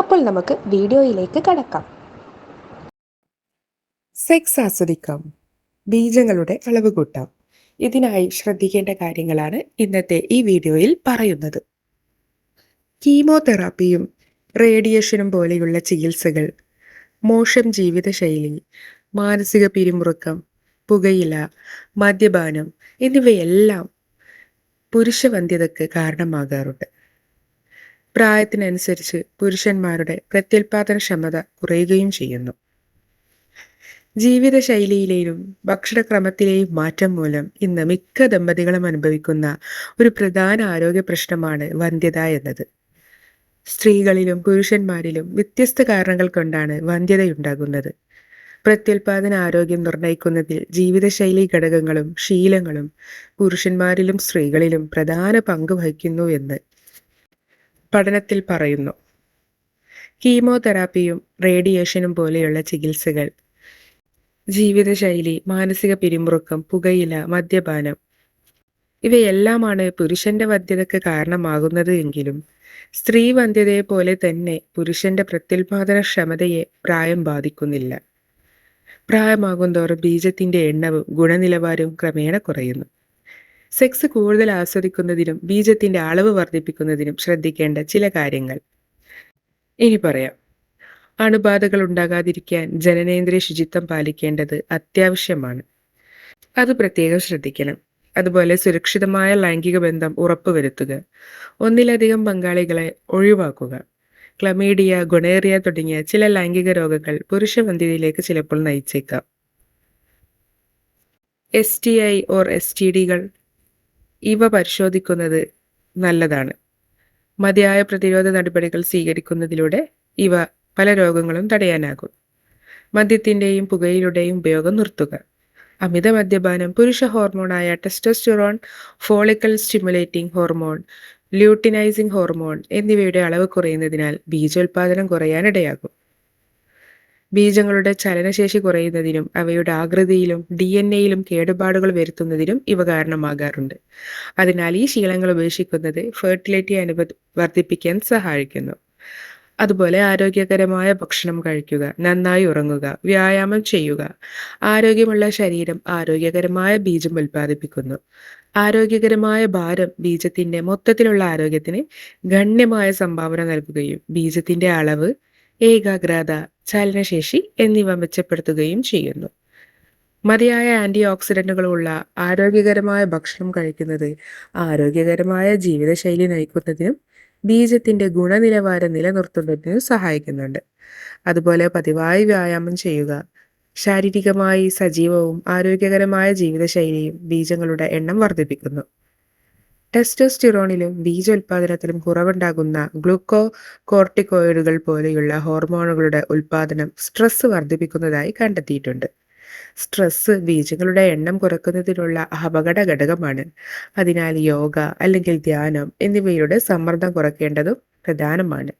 അപ്പോൾ നമുക്ക് വീഡിയോയിലേക്ക് കടക്കാം. സെക്സ് ആസ്വദിക്കാം. ബീജങ്ങളുടെ അളവ് കൂട്ടാം ഇതിനായി ശ്രദ്ധിക്കേണ്ട കാര്യങ്ങളാണ് ഇന്നത്തെ ഈ വീഡിയോയിൽ പറയുന്നത്. കീമോതെറാപ്പിയും റേഡിയേഷനും പോലെയുള്ള ചികിത്സകൾ മോശം ജീവിതശൈലി മാനസിക പിരിമുറുക്കം പുകയില മദ്യപാനം എന്നിവയെല്ലാം പുരുഷവന്ധ്യതയ്ക്ക് കാരണമാകാറുണ്ട്. പ്രായത്തിനനുസരിച്ച് പുരുഷന്മാരുടെ പ്രത്യുൽപാദന ക്ഷമത കുറയുകയും ചെയ്യുന്നു. ജീവിതശൈലിയിലെയും ഭക്ഷണക്രമത്തിലെയും മാറ്റം മൂലം ഇന്ന് മിക്ക ദമ്പതികളും അനുഭവിക്കുന്ന ഒരു പ്രധാന ആരോഗ്യ പ്രശ്നമാണ് വന്ധ്യത എന്നത്. സ്ത്രീകളിലും പുരുഷന്മാരിലും വ്യത്യസ്ത കാരണങ്ങൾ കൊണ്ടാണ് വന്ധ്യതയുണ്ടാകുന്നത്. പ്രത്യുൽപാദന ആരോഗ്യം നിർണയിക്കുന്നതിൽ ജീവിതശൈലി ഘടകങ്ങളും ശീലങ്ങളും പുരുഷന്മാരിലും സ്ത്രീകളിലും പ്രധാന പങ്ക് വഹിക്കുന്നു എന്ന് പഠനത്തിൽ പറയുന്നു. കീമോതെറാപ്പിയും റേഡിയേഷനും പോലെയുള്ള ചികിത്സകൾ. ജീവിതശൈലി മാനസിക പിരിമുറുക്കം പുകയില മദ്യപാനം ഇവയെല്ലാമാണ് പുരുഷന്റെ വന്ധ്യതയ്ക്ക് കാരണമാകുന്നത് എങ്കിലും സ്ത്രീ വന്ധ്യതയെ പോലെ തന്നെ പുരുഷന്റെ പ്രത്യുൽപാദന ക്ഷമതയെ പ്രായം ബാധിക്കുന്നില്ല. പ്രായമാകുന്തോറും ബീജത്തിന്റെ എണ്ണവും ഗുണനിലവാരവും ക്രമേണ കുറയുന്നു. സെക്സ് കൂടുതൽ ആസ്വദിക്കുന്നതിനും ബീജത്തിന്റെ അളവ് വർദ്ധിപ്പിക്കുന്നതിനും ശ്രദ്ധിക്കേണ്ട ചില കാര്യങ്ങൾ. ഇനി പറയാം. അണുബാധകൾ ഉണ്ടാകാതിരിക്കാൻ ജനനേന്ദ്രിയ ശുചിത്വം പാലിക്കേണ്ടത് അത്യാവശ്യമാണ്. അത് പ്രത്യേകം ശ്രദ്ധിക്കണം. അതുപോലെ സുരക്ഷിതമായ ലൈംഗിക ബന്ധം ഉറപ്പുവരുത്തുക. ഒന്നിലധികം പങ്കാളികളെ ഒഴിവാക്കുക. ക്ലമീഡിയ ഗുണേറിയ തുടങ്ങിയ ചില ലൈംഗിക രോഗങ്ങൾ പുരുഷവന്ധ്യതയിലേക്ക് ചിലപ്പോൾ നയിച്ചേക്കാം. S T I or S T ഡികൾ ഇവ പരിശോധിക്കുന്നത് നല്ലതാണ്. മതിയായ പ്രതിരോധ നടപടികൾ സ്വീകരിക്കുന്നതിലൂടെ ഇവ പല രോഗങ്ങളും തടയാനാകും. മദ്യത്തിന്റെയും പുകയിലുടെയും ഉപയോഗം നിർത്തുക. അമിത മദ്യപാനം പുരുഷ ഹോർമോണായ testosterone follicle stimulating hormone luteinising hormone എന്നിവയുടെ അളവ് കുറയുന്നതിനാൽ ബീജോൽപാദനം കുറയാനിടയാകും. ബീജങ്ങളുടെ ചലനശേഷി കുറയുന്നതിനും അവയുടെ ആകൃതിയിലും ഡി എൻ എയിലും കേടുപാടുകൾ വരുത്തുന്നതിനും ഇവ കാരണമാകാറുണ്ട്. അതിനാൽ ഈ ശീലങ്ങൾ ഉപേക്ഷിക്കുന്നത് ഫെർട്ടിലിറ്റി അനുഭ വർദ്ധിപ്പിക്കാൻ സഹായിക്കുന്നു. അതുപോലെ ആരോഗ്യകരമായ ഭക്ഷണം കഴിക്കുക നന്നായി ഉറങ്ങുക വ്യായാമം ചെയ്യുക ആരോഗ്യമുള്ള ശരീരം ആരോഗ്യകരമായ ബീജം ഉൽപ്പാദിപ്പിക്കുന്നു. ആരോഗ്യകരമായ ഭാരം ബീജത്തിന്റെ മൊത്തത്തിലുള്ള ആരോഗ്യത്തിന് ഗണ്യമായ സംഭാവന നൽകുകയും ബീജത്തിന്റെ അളവ് ഏകാഗ്രത ചലനശേഷി എന്നിവ മെച്ചപ്പെടുത്തുകയും ചെയ്യുന്നു. മതിയായ ആന്റി ഓക്സിഡന്റുകളുള്ള ആരോഗ്യകരമായ ഭക്ഷണം കഴിക്കുന്നത് ആരോഗ്യകരമായ ജീവിതശൈലി നയിക്കുന്നതിനും ബീജത്തിന്റെ ഗുണനിലവാരം നിലനിർത്തുന്നതിനും സഹായിക്കുന്നുണ്ട്. അതുപോലെ പതിവായി വ്യായാമം ചെയ്യുക ശാരീരികമായി സജീവവും ആരോഗ്യകരമായ ജീവിതശൈലിയും ബീജങ്ങളുടെ എണ്ണം വർദ്ധിപ്പിക്കുന്നു. ടെസ്റ്റോസ്റ്റിറോണിലും ബീജോൽപാദനത്തിലും കുറവുണ്ടാകുന്ന ഗ്ലൂക്കോ കോർട്ടിക്കോയിഡുകൾ പോലെയുള്ള ഹോർമോണുകളുടെ ഉൽപാദനം സ്ട്രെസ് വർദ്ധിപ്പിക്കുന്നതായി കണ്ടെത്തിയിട്ടുണ്ട്. സ്ട്രെസ് ബീജങ്ങളുടെ എണ്ണം കുറയ്ക്കുന്നതിനുള്ള അപകട ഘടകമാണ് അതിനാൽ യോഗ അല്ലെങ്കിൽ ധ്യാനം എന്നിവയുടെ സമ്മർദ്ദം കുറയ്ക്കേണ്ടതും പ്രധാനമാണ്.